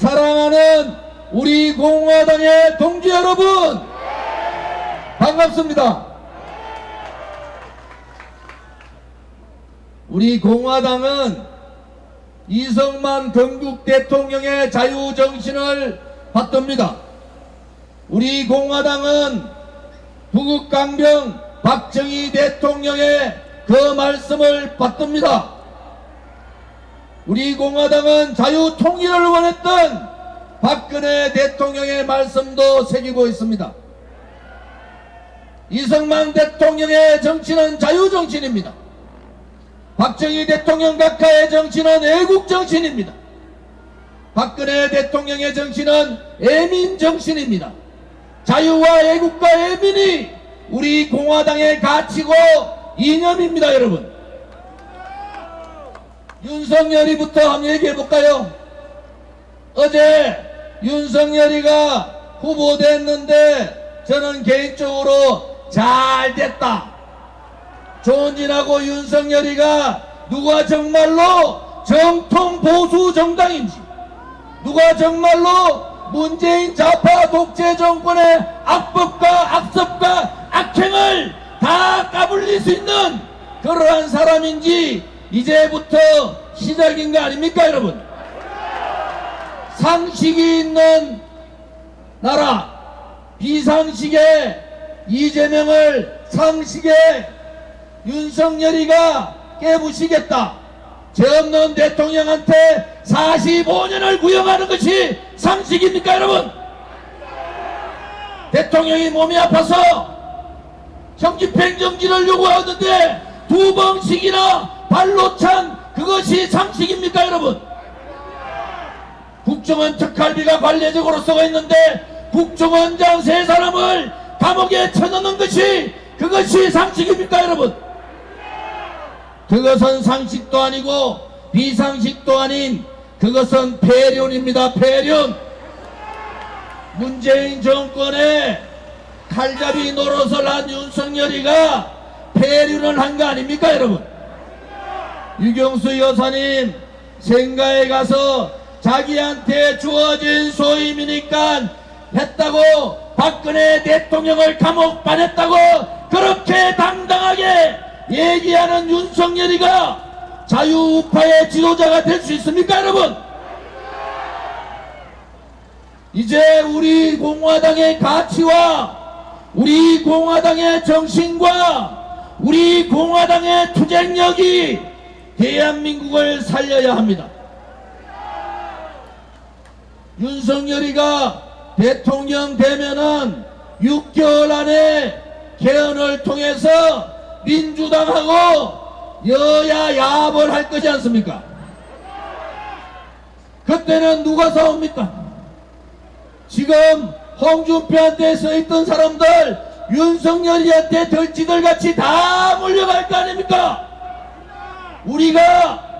사랑하는 우리 공화당의 동지 여러분 반갑습니다. 우리 공화당은 이성만 건국 대통령의 자유 정신을 받듭니다. 우리 공화당은 부국 강병 박정희 대통령의 그 말씀을 받듭니다. 우리 공화당은 자유 통일을 원했던 박근혜 대통령의 말씀도 새기고 있습니다. 이승만 대통령의 정치는 자유 정치입니다. 박정희 대통령 각하의 정치는 애국 정치입니다. 박근혜 대통령의 정치는 애민 정신입니다. 자유와 애국과 애민이 우리 공화당의 가치고 이념입니다, 여러분. 윤석열이부터 한번 얘기해 볼까요? 어제 윤석열이가 후보됐는데 저는 개인적으로 잘 됐다. 조은진하고 윤석열이가 누가 정말로 정통 보수 정당인지 누가 정말로 문재인 좌파 독재 정권의 악법과 악습과 악행을 다 까불릴 수 있는 그러한 사람인지 이제부터 시작인 거 아닙니까 여러분? 상식이 있는 나라 비상식에 이재명을 상식에 윤석열이가 깨부시겠다. 죄 없는 대통령한테 45년을 구형하는 것이 상식입니까 여러분? 대통령이 몸이 아파서 형집행정지를 요구하는데 두 번씩이나 발로 찬 그것이 상식입니까 여러분? 국정원 특활비가 관례적으로 쓰고 있는데 국정원장 세 사람을 감옥에 쳐넣는 것이 그것이 상식입니까 여러분? 그것은 상식도 아니고 비상식도 아닌 그것은 폐륜입니다 폐륜. 문재인 정권의 칼잡이 노릇을 한 윤석열이가 폐륜을 한 거 아닙니까 여러분 유경수 여사님 생가에 가서 자기한테 주어진 소임이니까 했다고 박근혜 대통령을 감옥 보냈다고 그렇게 당당하게 얘기하는 윤석열이가 자유우파의 지도자가 될 수 있습니까 여러분? 이제 우리 공화당의 가치와 우리 공화당의 정신과 우리 공화당의 투쟁력이 대한민국을 살려야 합니다. 윤석열이가 대통령 되면은 6개월 안에 개헌을 통해서 민주당하고 여야 야합을 할 거지 않습니까? 그때는 누가 싸웁니까? 지금 홍준표한테 서 있던 사람들 윤석열이한테 덜지들 같이 다 몰려갈 거 아닙니까? 우리가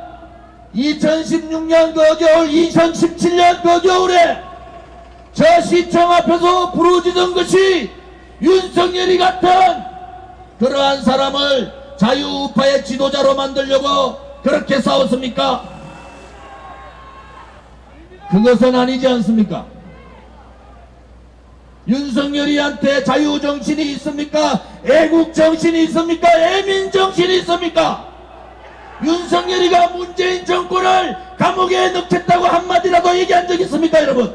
2016년 그 겨울 2017년 그 겨울에 저 시청 앞에서 부르짖은 것이 윤석열이 같은 그러한 사람을 자유우파의 지도자로 만들려고 그렇게 싸웠습니까? 그것은 아니지 않습니까? 윤석열이한테 자유정신이 있습니까? 애국정신이 있습니까? 애민정신이 있습니까? 윤석열이가 문재인 정권을 감옥에 넣겠다고 한마디라도 얘기한 적 있습니까 여러분?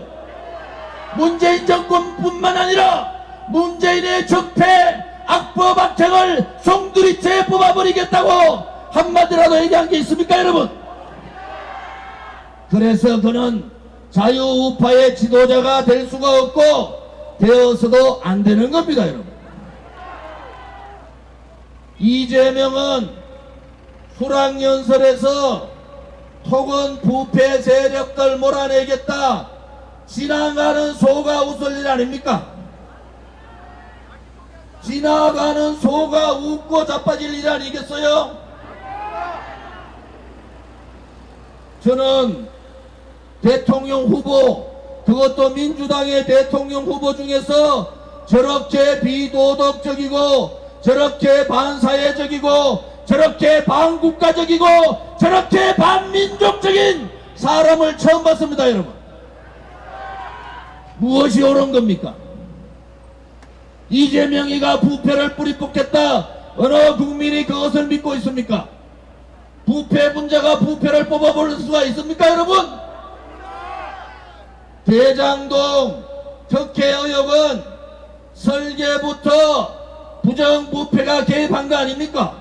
문재인 정권뿐만 아니라 문재인의 적폐 악법 악행을 송두리째 뽑아버리겠다고 한마디라도 얘기한 게 있습니까 여러분? 그래서 그는 자유우파의 지도자가 될 수가 없고 되어서도 안 되는 겁니다 여러분 이재명은 수락연설에서 토건 부패 세력들 몰아내겠다 지나가는 소가 웃을 일 아닙니까? 지나가는 소가 웃고 자빠질 일 아니겠어요? 저는 대통령 후보 그것도 민주당의 대통령 후보 중에서 저렇게 비도덕적이고 저렇게 반사회적이고 저렇게 반국가적이고 저렇게 반민족적인 사람을 처음 봤습니다 여러분 무엇이 옳은 겁니까? 이재명이가 부패를 뿌리 뽑겠다. 어느 국민이 그것을 믿고 있습니까? 부패 분자가 부패를 뽑아볼 수가 있습니까, 여러분? 대장동 특혜 의혹은 설계부터 부정부패가 개입한 거 아닙니까?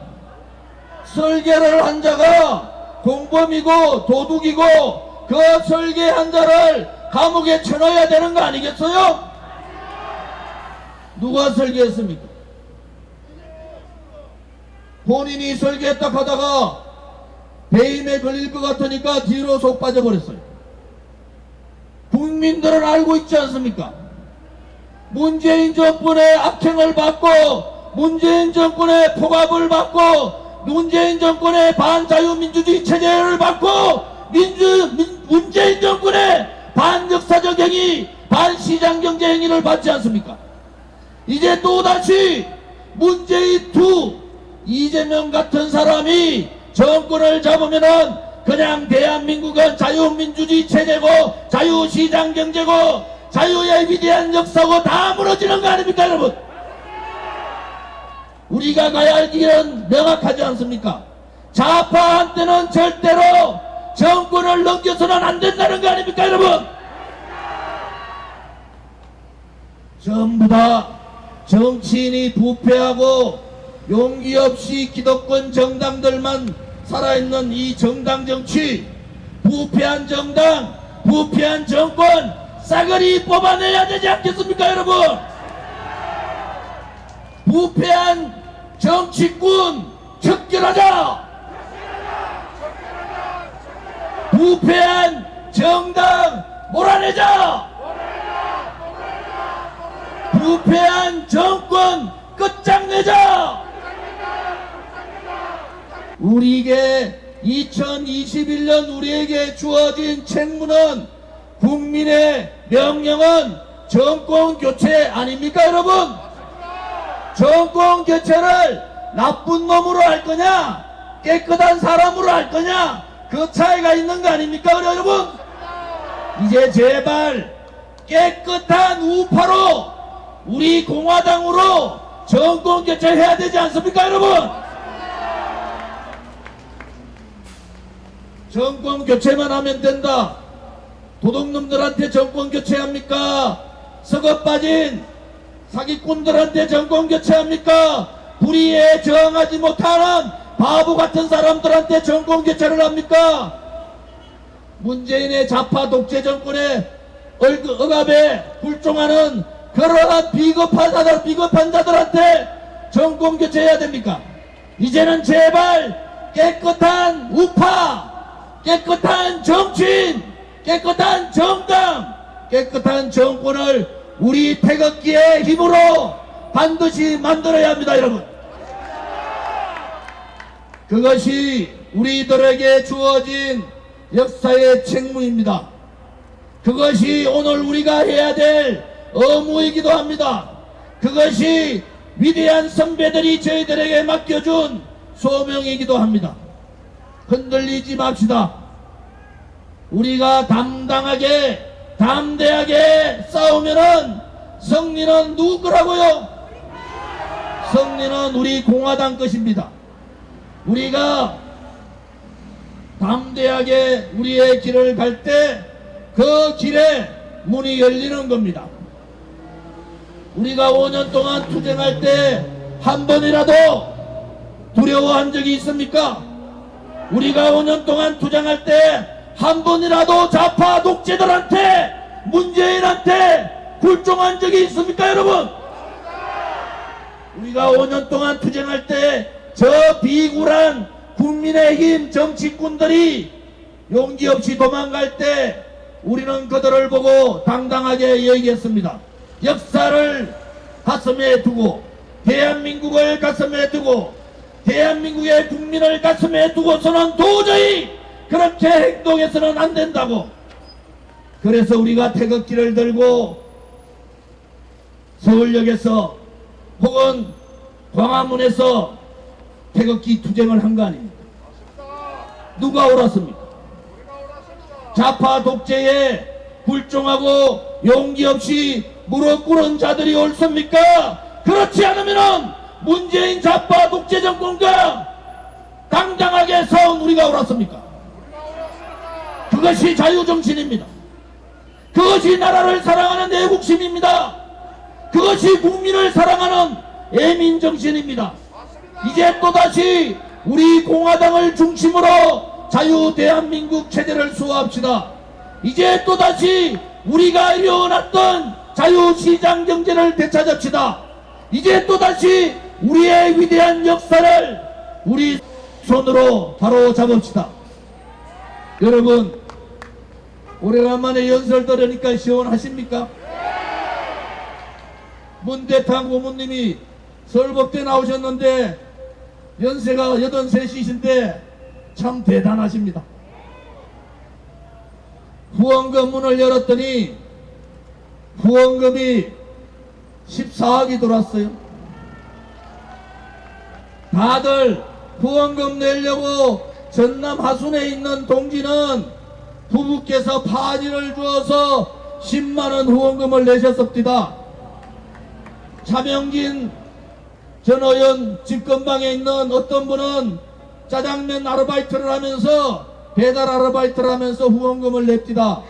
설계를 한 자가 공범이고 도둑이고 그 설계한 자를 감옥에 쳐넣어야 되는 거 아니겠어요? 누가 설계했습니까? 본인이 설계했다 하다가 배임에 걸릴 것 같으니까 뒤로 속 빠져버렸어요. 국민들은 알고 있지 않습니까? 문재인 정권의 악행을 받고 문재인 정권의 포갑을 받고 문재인 정권의 반자유민주주의 체제를 받고 민주 민- 문재인 정권의 반역사적 행위 반시장 경제 행위를 받지 않습니까? 이제 또다시 문재인 투 이재명 같은 사람이 정권을 잡으면은 그냥 대한민국은 자유민주주의 체제고 자유시장 경제고 자유의 위대한 역사고 다 무너지는 거 아닙니까 여러분 우리가 가야 할 길은 명확하지 않습니까? 좌파한테는 절대로 정권을 넘겨서는 안 된다는 거 아닙니까 여러분? 전부 다 정치인이 부패하고 용기 없이 기득권 정당들만 살아있는 이 정당 정치 부패한 정당 부패한 정권 싸그리 뽑아내야 되지 않겠습니까 여러분 부패한 정치꾼 척결하자! 부패한 정당 몰아내자! 부패한 정권 끝장내자! 우리에게 2021년 우리에게 주어진 책무는 국민의 명령은 정권 교체 아닙니까 여러분 정권 교체를 나쁜 놈으로 할 거냐? 깨끗한 사람으로 할 거냐? 그 차이가 있는 거 아닙니까 우리 여러분? 이제 제발 깨끗한 우파로 우리 공화당으로 정권 교체해야 되지 않습니까 여러분? 정권 교체만 하면 된다. 도둑놈들한테 정권 교체합니까? 썩어 빠진 사기꾼들한테 정권 교체합니까 불의에 저항하지 못하는 바보 같은 사람들한테 정권 교체를 합니까 문재인의 좌파 독재 얼그 억압에 불종하는 그러한 비겁한 자들, 비겁한 자들한테 정권 교체해야 됩니까? 이제는 제발 깨끗한 우파, 깨끗한 정치인, 깨끗한 정당, 깨끗한 정권을 우리 태극기의 힘으로 반드시 만들어야 합니다, 여러분. 그것이 우리들에게 주어진 역사의 책무입니다. 그것이 오늘 우리가 해야 될 의무이기도 합니다. 그것이 위대한 선배들이 저희들에게 맡겨준 소명이기도 합니다. 흔들리지 맙시다. 우리가 담당하게, 담대하게 싸우면은 승리는 누구 거라고요? 승리는 우리 공화당 것입니다. 우리가 담대하게 우리의 길을 갈 때 그 길에 문이 열리는 겁니다. 우리가 5년 동안 투쟁할 때 한 번이라도 두려워한 적이 있습니까? 우리가 5년 동안 투쟁할 때 한 번이라도 좌파 독재들한테 문재인한테 굴종한 적이 있습니까 여러분? 우리가 5년 동안 투쟁할 때 저 비굴한 국민의힘 정치꾼들이 용기 없이 도망갈 때 우리는 그들을 보고 당당하게 얘기했습니다. 역사를 가슴에 두고 대한민국을 가슴에 두고 대한민국의 국민을 가슴에 두고서는 도저히 그렇게 행동해서는 안 된다고 그래서 우리가 태극기를 들고 서울역에서 혹은 광화문에서 태극기 투쟁을 한 거 아닙니까? 누가 옳았습니까? 좌파 독재의 굴종하고 용기 없이 무릎 꿇은 자들이 옳습니까? 그렇지 않으면은 문재인 좌파 독재 정권과 당당하게 싸운 우리가 옳았습니까? 그것이 자유정신입니다. 그것이 나라를 사랑하는 애국심입니다. 그것이 국민을 사랑하는 애민정신입니다. 이제 또다시 우리 공화당을 중심으로 자유 대한민국 체제를 수호합시다. 이제 또다시 우리가 이뤄놨던 자유시장 경제를 되찾읍시다. 이제 또다시 우리의 위대한 역사를 우리 손으로 바로 잡읍시다. 여러분, 오래간만에 연설 들으니까 시원하십니까? 문대탕 고모님이 서울법대 나오셨는데 연세가 83이신데 참 대단하십니다. 후원금 문을 열었더니 후원금이 14억이 들어왔어요. 다들 후원금 내려고 전남 하순에 있는 동지는 부부께서 파지를 주어서 10만원 후원금을 내셨습니다. 차명진 전 의원 집 근방에 있는 어떤 분은 짜장면 아르바이트를 하면서 배달 아르바이트를 하면서 후원금을 냅니다.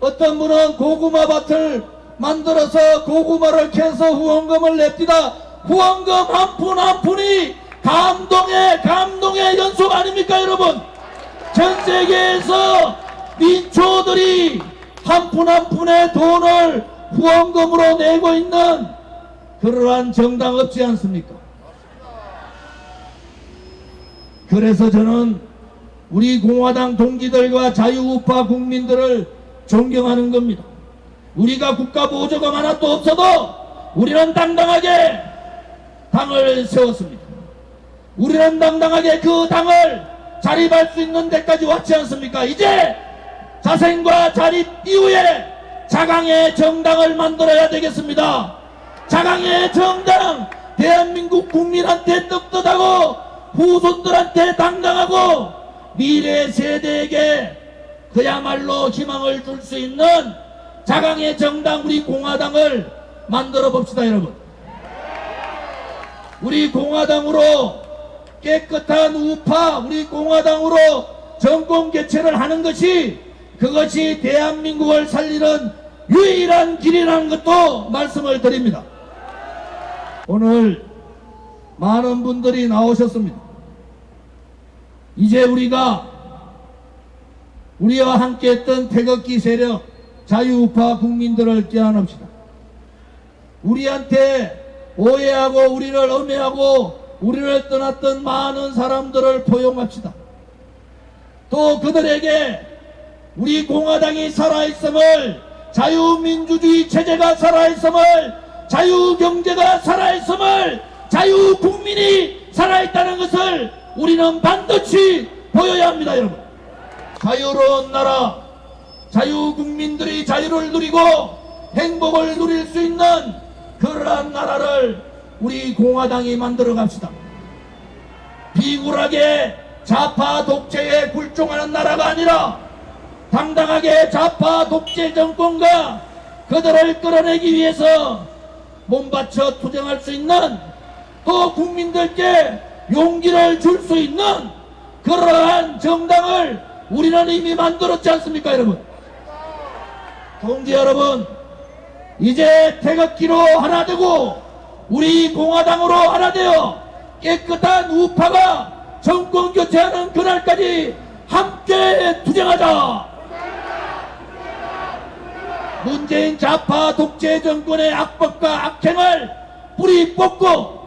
어떤 분은 고구마 밭을 만들어서 고구마를 캐서 후원금을 냅니다. 후원금 한 푼 한 푼이 감동의 감동의 연속 아닙니까 여러분? 전 세계에서 민초들이 한 푼 한 푼의 돈을 후원금으로 내고 있는 그러한 정당 없지 않습니까? 그래서 저는 우리 공화당 동지들과 자유우파 국민들을 존경하는 겁니다. 우리가 국가 보조금 하나도 없어도 우리는 당당하게 당을 세웠습니다. 우리는 당당하게 그 당을 자립할 수 있는 데까지 왔지 않습니까? 이제 자생과 자립 이후에 자강의 정당을 만들어야 되겠습니다. 자강의 정당, 대한민국 국민한테 떳떳하고 후손들한테 당당하고 미래 세대에게 그야말로 희망을 줄 수 있는 자강의 정당 우리 공화당을 만들어 봅시다 여러분. 우리 공화당으로 깨끗한 우파 우리 공화당으로 정권 개최를 하는 것이 그것이 대한민국을 살리는 유일한 길이라는 것도 말씀을 드립니다. 오늘 많은 분들이 나오셨습니다. 이제 우리가 우리와 함께 했던 태극기 세력 자유우파 국민들을 껴안읍시다. 우리한테 오해하고 우리를 음해하고 우리를 떠났던 많은 사람들을 포용합시다. 또 그들에게 우리 공화당이 살아있음을 자유민주주의 체제가 살아있음을 자유경제가 살아있음을 자유국민이 살아있다는 것을 우리는 반드시 보여야 합니다 여러분 자유로운 나라 자유국민들이 자유를 누리고 행복을 누릴 수 있는 그러한 나라를 우리 공화당이 만들어 갑시다. 비굴하게 좌파 독재에 굴종하는 나라가 아니라 당당하게 좌파 독재 정권과 그들을 끌어내기 위해서 몸바쳐 투쟁할 수 있는 또 국민들께 용기를 줄 수 있는 그러한 정당을 우리는 이미 만들었지 않습니까 여러분? 동지 여러분 이제 태극기로 하나 되고 우리 공화당으로 하나 되어 깨끗한 우파가 정권 교체하는 그날까지 함께 투쟁하자 문재인 좌파 독재 정권의 악법과 악행을 뿌리 뽑고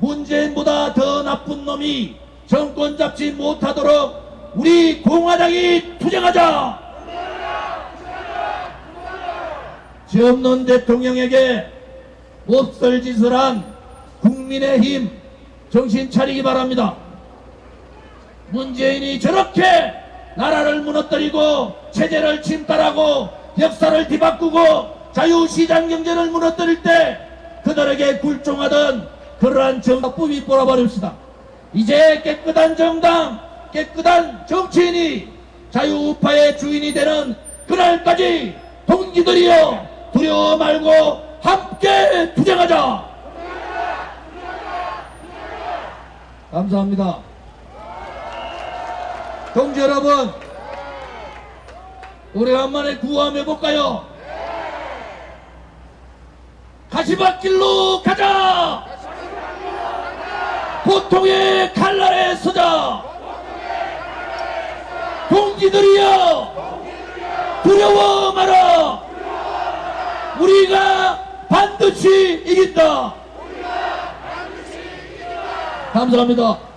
문재인보다 더 나쁜 놈이 정권 잡지 못하도록 우리 공화당이 투쟁하자. 죄 없는 대통령에게 몹쓸 짓을 한 국민의힘 정신 차리기 바랍니다. 문재인이 저렇게 나라를 무너뜨리고 체제를 침탈하고 역사를 뒤바꾸고 자유시장 경제를 무너뜨릴 때 그들에게 굴종하던 그러한 정답법이 뽑아버립시다. 이제 깨끗한 정당, 깨끗한 정치인이 자유우파의 주인이 되는 그날까지 동지들이여 두려워 말고 함께 투쟁하자. 감사합니다. 동지 여러분, 오래간만에 구호함 해볼까요? 가시밭길로 가자! 고통의 칼날에 서자! 동지들이여! 두려워 마라! 우리가 반드시 이긴다! 감사합니다.